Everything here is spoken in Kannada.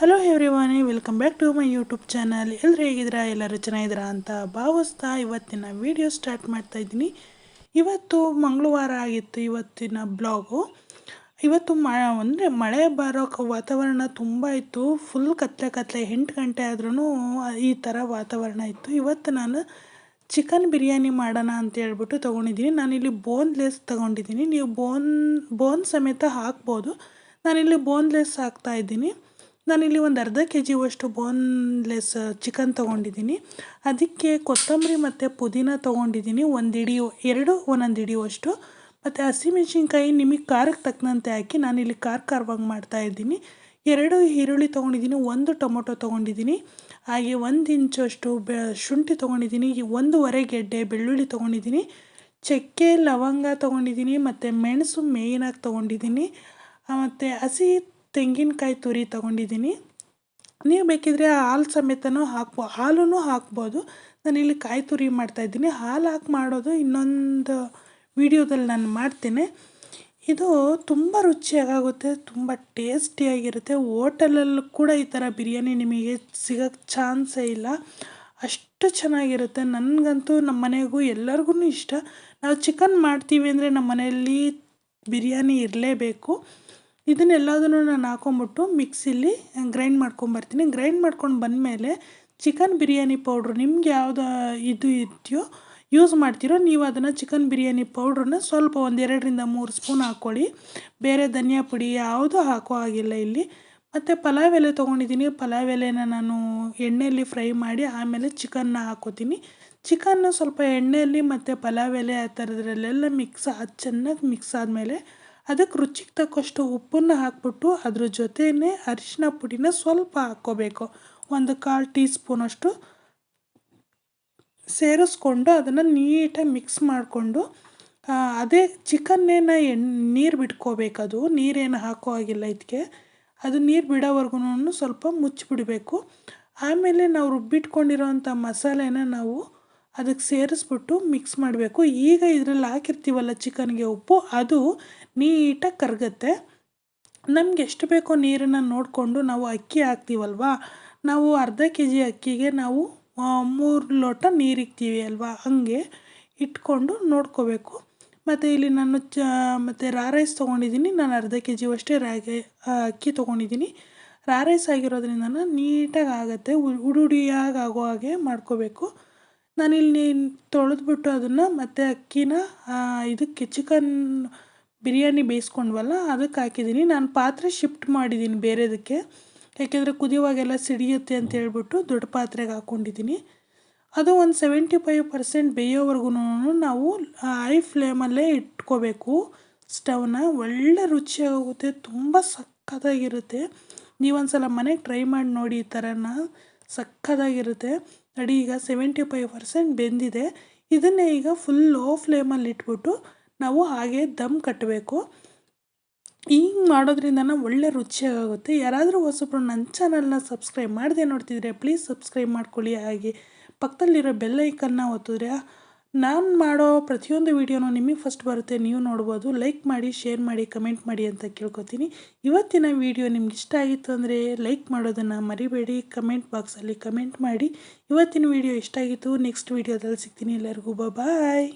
Hello everyone welcome back to my YouTube channel ಎಲ್ಲರೂ ಹೇಗಿದ್ದೀರಾ? ಎಲ್ಲರೂ ಚೆನ್ನಾಗಿದ್ದೀರಾ ಅಂತ ಭಾವಿಸ್ತಾ ಇವತ್ತಿನ ವಿಡಿಯೋ ಸ್ಟಾರ್ಟ್ ಮಾಡ್ತಾ ಇದ್ದೀನಿ. ಇವತ್ತು ಮಂಗಳವಾರ ಆಗಿತ್ತು ಇವತ್ತಿನ ಬ್ಲಾಗು ಇವತ್ತು ಮ, ಅಂದರೆ ಮಳೆ ಬರೋಕ ವಾತಾವರಣ ತುಂಬ ಇತ್ತು. ಫುಲ್ ಕತ್ಲೆ ಕತ್ಲೆ ಎಂಟು ಗಂಟೆ ಆದ್ರೂ ಈ ಥರ ವಾತಾವರಣ ಇತ್ತು. ಇವತ್ತು ನಾನು ಚಿಕನ್ ಬಿರಿಯಾನಿ ಮಾಡೋಣ ಅಂತ ಹೇಳ್ಬಿಟ್ಟು ತೊಗೊಂಡಿದ್ದೀನಿ. ನಾನಿಲ್ಲಿ ಬೋನ್ಲೆಸ್ ತೊಗೊಂಡಿದ್ದೀನಿ. ನೀವು ಬೋನ್ ಬೋನ್ ಸಮೇತ ಹಾಕ್ಬೋದು. ನಾನಿಲ್ಲಿ ಬೋನ್ಲೆಸ್ ಹಾಕ್ತಾ ಇದ್ದೀನಿ. ನಾನಿಲ್ಲಿ ಒಂದು ಅರ್ಧ ಕೆ ಜಿಯಷ್ಟು ಬೋನ್ಲೆಸ್ ಚಿಕನ್ ತೊಗೊಂಡಿದ್ದೀನಿ. ಅದಕ್ಕೆ ಕೊತ್ತಂಬರಿ ಮತ್ತು ಪುದೀನ ತೊಗೊಂಡಿದ್ದೀನಿ. ಒಂದು ಇಡಿ, ಎರಡು ಒಂದೊಂದು ಹಿಡಿಯುವಷ್ಟು ಮತ್ತು ಹಸಿಮೆಣ್ಸಿನ್ಕಾಯಿ ನಿಮಗೆ ಖಾರಕ್ಕೆ ತಕ್ಕಂತೆ ಹಾಕಿ ನಾನಿಲ್ಲಿ ಖಾರ ಖಾರವಾಗಿ ಮಾಡ್ತಾಯಿದ್ದೀನಿ ಎರಡು ಈರುಳ್ಳಿ ತೊಗೊಂಡಿದ್ದೀನಿ, ಒಂದು ಟೊಮೊಟೊ ತೊಗೊಂಡಿದ್ದೀನಿ. ಹಾಗೆ ಒಂದು ಇಂಚಷ್ಟು ಬೆ, ಶುಂಠಿ ತೊಗೊಂಡಿದ್ದೀನಿ. ಒಂದೂವರೆ ಗೆಡ್ಡೆ ಬೆಳ್ಳುಳ್ಳಿ ತೊಗೊಂಡಿದ್ದೀನಿ. ಚಕ್ಕೆ, ಲವಂಗ ತೊಗೊಂಡಿದ್ದೀನಿ. ಮತ್ತು ಮೆಣಸು ಮೇಯ್ನಾಗಿ ತೊಗೊಂಡಿದ್ದೀನಿ. ಮತ್ತು ಹಸಿ ತೆಂಗಿನಕಾಯಿ ತುರಿ ತಗೊಂಡಿದ್ದೀನಿ. ನೀವು ಬೇಕಿದ್ರೆ ಹಾಲು ಸಮೇತನೂ ಹಾಕ್ಬೋ ಹಾಲೂ ಹಾಕ್ಬೋದು. ನಾನಿಲ್ಲಿ ಕಾಯಿ ತುರಿ ಮಾಡ್ತಾಯಿದ್ದೀನಿ ಹಾಲು ಹಾಕಿ ಮಾಡೋದು ಇನ್ನೊಂದು ವಿಡಿಯೋದಲ್ಲಿ ನಾನು ಮಾಡ್ತೀನಿ. ಇದು ತುಂಬ ರುಚಿಯಾಗುತ್ತೆ ತುಂಬ ಟೇಸ್ಟಿಯಾಗಿರುತ್ತೆ. ಹೋಟೆಲಲ್ಲೂ ಕೂಡ ಈ ಥರ ಬಿರಿಯಾನಿ ನಿಮಗೆ ಸಿಗೋಕ್ಕೆ ಚಾನ್ಸೇ ಇಲ್ಲ. ಅಷ್ಟು ಚೆನ್ನಾಗಿರುತ್ತೆ. ನನಗಂತೂ ನಮ್ಮ ಮನೆಗೂ ಎಲ್ಲರಿಗೂ ಇಷ್ಟ. ನಾವು ಚಿಕನ್ ಮಾಡ್ತೀವಿ ಅಂದರೆ ನಮ್ಮ ಮನೆಯಲ್ಲಿ ಬಿರಿಯಾನಿ ಇರಲೇಬೇಕು. ಇದನ್ನೆಲ್ಲದನ್ನು ನಾನು ಹಾಕೊಂಬಿಟ್ಟು ಮಿಕ್ಸಿಲಿ ಗ್ರೈಂಡ್ ಮಾಡ್ಕೊಂಬರ್ತೀನಿ. ಗ್ರೈಂಡ್ ಮಾಡ್ಕೊಂಡು ಬಂದಮೇಲೆ ಚಿಕನ್ ಬಿರಿಯಾನಿ ಪೌಡ್ರು ನಿಮ್ಗೆ ಯಾವ್ದು ಇದು ಇದೆಯೋ ಯೂಸ್ ಮಾಡ್ತೀರೋ ನೀವು ಅದನ್ನು ಚಿಕನ್ ಬಿರಿಯಾನಿ ಪೌಡ್ರನ್ನ ಸ್ವಲ್ಪ ಒಂದೆರಡರಿಂದ ಮೂರು ಸ್ಪೂನ್ ಹಾಕ್ಕೊಳ್ಳಿ. ಬೇರೆ ಧನಿಯಾ ಪುಡಿ ಯಾವುದೂ ಹಾಕೋ ಹಾಗಿಲ್ಲ ಇಲ್ಲಿ. ಮತ್ತು ಪಲಾವ್ ಎಲೆ ತೊಗೊಂಡಿದ್ದೀನಿ. ಪಲಾವ್ ಎಲೆನ ನಾನು ಎಣ್ಣೆಯಲ್ಲಿ ಫ್ರೈ ಮಾಡಿ ಆಮೇಲೆ ಚಿಕನ್ನ ಹಾಕೋತೀನಿ. ಚಿಕನ್ನು ಸ್ವಲ್ಪ ಎಣ್ಣೆಯಲ್ಲಿ ಮತ್ತು ಪಲಾವ್ ಎಲೆ ಆ ಥರದ್ರಲ್ಲೆಲ್ಲ ಮಿಕ್ಸ್ ಅದು ಚೆನ್ನಾಗಿ ಮಿಕ್ಸ್ ಆದಮೇಲೆ ಅದಕ್ಕೆ ರುಚಿಗೆ ತಕ್ಕಷ್ಟು ಉಪ್ಪನ್ನು ಹಾಕ್ಬಿಟ್ಟು ಅದ್ರ ಜೊತೆಯೇ ಅರಿಶಿನ ಪುಡಿನ ಸ್ವಲ್ಪ ಹಾಕ್ಕೋಬೇಕು. ಒಂದು ಕಾಲು ಟೀ ಸ್ಪೂನಷ್ಟು ಸೇರಿಸ್ಕೊಂಡು ಅದನ್ನು ನೀಟಾಗಿ ಮಿಕ್ಸ್ ಮಾಡಿಕೊಂಡು ಅದೇ ಚಿಕನ್ನೇನ ಎಣ್ಣೆ ನೀರು ಬಿಟ್ಕೋಬೇಕದು ನೀರೇನು ಹಾಕೋ ಆಗಿಲ್ಲ ಇದಕ್ಕೆ ಅದು ನೀರು ಬಿಡೋವರೆಗೂ ಸ್ವಲ್ಪ ಮುಚ್ಚಿಬಿಡಬೇಕು. ಆಮೇಲೆ ನಾವು ರುಬ್ಬಿಟ್ಕೊಂಡಿರೋವಂಥ ಮಸಾಲೆನ ನಾವು ಅದಕ್ಕೆ ಸೇರಿಸ್ಬಿಟ್ಟು ಮಿಕ್ಸ್ ಮಾಡಬೇಕು. ಈಗ ಇದರಲ್ಲಿ ಹಾಕಿರ್ತೀವಲ್ಲ ಚಿಕನ್ಗೆ ಉಪ್ಪು, ಅದು ನೀಟಾಗಿ ಕರಗುತ್ತೆ. ನಮ್ಗೆ ಎಷ್ಟು ಬೇಕೋ ನೀರನ್ನು ನೋಡಿಕೊಂಡು ನಾವು ಅಕ್ಕಿ ಹಾಕ್ತೀವಲ್ವಾ? ನಾವು ಅರ್ಧ ಕೆ ಜಿ ಅಕ್ಕಿಗೆ ನಾವು ಮೂರು ಲೋಟ ನೀರಿಕ್ತೀವಿ ಅಲ್ವಾ? ಹಂಗೆ ಇಟ್ಕೊಂಡು ನೋಡ್ಕೋಬೇಕು. ಮತ್ತು ಇಲ್ಲಿ ನಾನು ಚ, ಮತ್ತು ರಾ ರೈಸ್ ತೊಗೊಂಡಿದ್ದೀನಿ. ನಾನು ಅರ್ಧ ಕೆ ಜಿಯಷ್ಟು ರಾಗಿ ಅಕ್ಕಿ ತೊಗೊಂಡಿದ್ದೀನಿ. ರಾ ರೈಸ್ ಆಗಿರೋದ್ರಿಂದ ನೀಟಾಗಿ ಆಗುತ್ತೆ. ಉಡುಡಿಯಾಗಿ ಆಗೋ ಹಾಗೆ ಮಾಡ್ಕೋಬೇಕು. ನಾನಿಲ್ಲಿ ತೊಳೆದ್ಬಿಟ್ಟು ಅದನ್ನು ಮತ್ತು ಅಕ್ಕಿನ ಇದಕ್ಕೆ ಚಿಕನ್ ಬಿರಿಯಾನಿ ಬೇಯಿಸ್ಕೊಂಡ್ವಲ್ಲ ಅದಕ್ಕೆ ಹಾಕಿದ್ದೀನಿ ನಾನು ಪಾತ್ರೆ ಶಿಫ್ಟ್ ಮಾಡಿದ್ದೀನಿ ಬೇರೆದಕ್ಕೆ. ಯಾಕೆಂದರೆ ಕುದಿಯುವಾಗೆಲ್ಲ ಸಿಡಿಯುತ್ತೆ ಅಂತ ಹೇಳ್ಬಿಟ್ಟು ದೊಡ್ಡ ಪಾತ್ರೆಗೆ ಹಾಕ್ಕೊಂಡಿದ್ದೀನಿ ಅದು ಒಂದು ಸೆವೆಂಟಿ ಫೈವ್ ಪರ್ಸೆಂಟ್ ಬೇಯೋವರೆಗೂ ನಾವು ಹೈ ಫ್ಲೇಮಲ್ಲೇ ಇಟ್ಕೋಬೇಕು. ಸ್ಟವ್ನ ಒಳ್ಳೆ ರುಚಿಯಾಗುತ್ತೆ, ತುಂಬ ಸಕ್ಕತ್ತಾಗಿರುತ್ತೆ. ನೀವೊಂದು ಸಲ ಮನೆಗೆ ಟ್ರೈ ಮಾಡಿ ನೋಡಿ ಈ ಥರನ ಸಕ್ಕತ್ತಾಗಿರುತ್ತೆ. ನೋಡಿ ಈಗ ಸೆವೆಂಟಿ ಫೈವ್ ಪರ್ಸೆಂಟ್ ಬೆಂದಿದೆ. ಇದನ್ನೇ ಈಗ ಫುಲ್ ಲೋ ಫ್ಲೇಮಲ್ಲಿ ಇಟ್ಬಿಟ್ಟು ನಾವು ಹಾಗೆ ದಮ್ ಕಟ್ಟಬೇಕು ಹಿಂಗೆ ಮಾಡೋದ್ರಿಂದ ಒಳ್ಳೆ ರುಚಿಯಾಗುತ್ತೆ ಯಾರಾದರೂ ಹೊಸಬ್ರು ನನ್ನ ಚಾನಲ್ನ ಸಬ್ಸ್ಕ್ರೈಬ್ ಮಾಡದೆ ನೋಡ್ತಿದ್ರೆ ಪ್ಲೀಸ್ ಸಬ್ಸ್ಕ್ರೈಬ್ ಮಾಡ್ಕೊಳ್ಳಿ. ಹಾಗೆ ಪಕ್ಕದಲ್ಲಿರೋ ಬೆಲ್ಲೈಕನ್ನ ಒತ್ತಿದ್ರೆ ನಾನು ಮಾಡೋ ಪ್ರತಿಯೊಂದು ವೀಡಿಯೋನೂ ನಿಮಗೆ ಫಸ್ಟ್ ಬರುತ್ತೆ. ನೀವು ನೋಡ್ಬೋದು. ಲೈಕ್ ಮಾಡಿ ಶೇರ್ ಮಾಡಿ ಕಮೆಂಟ್ ಮಾಡಿ ಅಂತ ಕೇಳ್ಕೊತೀನಿ. ಇವತ್ತಿನ ವಿಡಿಯೋ ನಿಮ್ಗೆ ಇಷ್ಟ ಆಗಿತ್ತು ಅಂದರೆ ಲೈಕ್ ಮಾಡೋದನ್ನು ಮರಿಬೇಡಿ. ಕಮೆಂಟ್ ಬಾಕ್ಸಲ್ಲಿ ಕಮೆಂಟ್ ಮಾಡಿ. ಇವತ್ತಿನ ವಿಡಿಯೋ ಇಷ್ಟ ಆಗಿತ್ತು ನೆಕ್ಸ್ಟ್ ವೀಡಿಯೋದಲ್ಲಿ ಸಿಗ್ತೀನಿ ಎಲ್ಲರಿಗೂ. ಬಾಯ್